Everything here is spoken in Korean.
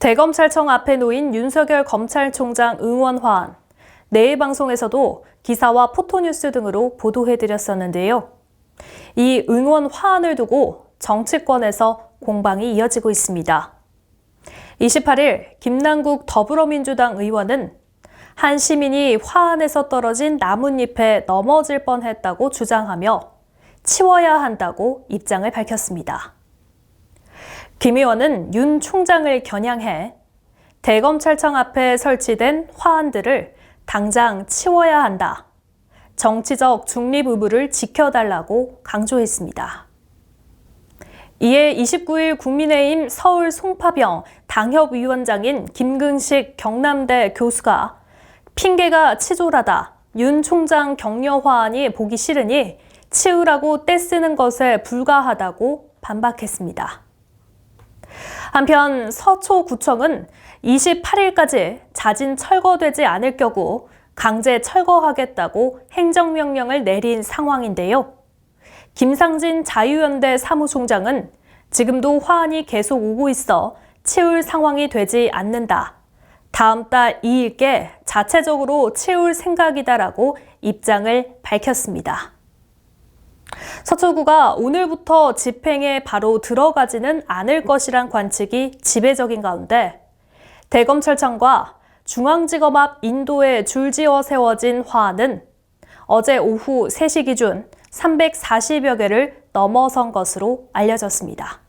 대검찰청 앞에 놓인 윤석열 검찰총장 응원 화환. 내일 방송에서도 기사와 포토뉴스 등으로 보도해드렸었는데요. 이 응원 화환을 두고 정치권에서 공방이 이어지고 있습니다. 28일 김남국 더불어민주당 의원은 한 시민이 화환에서 떨어진 나뭇잎에 넘어질 뻔했다고 주장하며 치워야 한다고 입장을 밝혔습니다. 김 의원은 윤 총장을 겨냥해 대검찰청 앞에 설치된 화환들을 당장 치워야 한다. 정치적 중립 의무를 지켜달라고 강조했습니다. 이에 29일 국민의힘 서울 송파병 당협위원장인 김근식 경남대 교수가 핑계가 치졸하다. 윤 총장 격려 화환이 보기 싫으니 치우라고 떼쓰는 것에 불과하다고 반박했습니다. 한편 서초구청은 28일까지 자진 철거되지 않을 경우 강제 철거하겠다고 행정명령을 내린 상황인데요. 김상진 자유연대 사무총장은 지금도 화환이 계속 오고 있어 치울 상황이 되지 않는다. 다음 달 2일께 자체적으로 치울 생각이다라고 입장을 밝혔습니다. 서초구가 오늘부터 집행에 바로 들어가지는 않을 것이란 관측이 지배적인 가운데 대검찰청과 중앙지검 앞 인도에 줄지어 세워진 화환은 어제 오후 3시 기준 340여 개를 넘어선 것으로 알려졌습니다.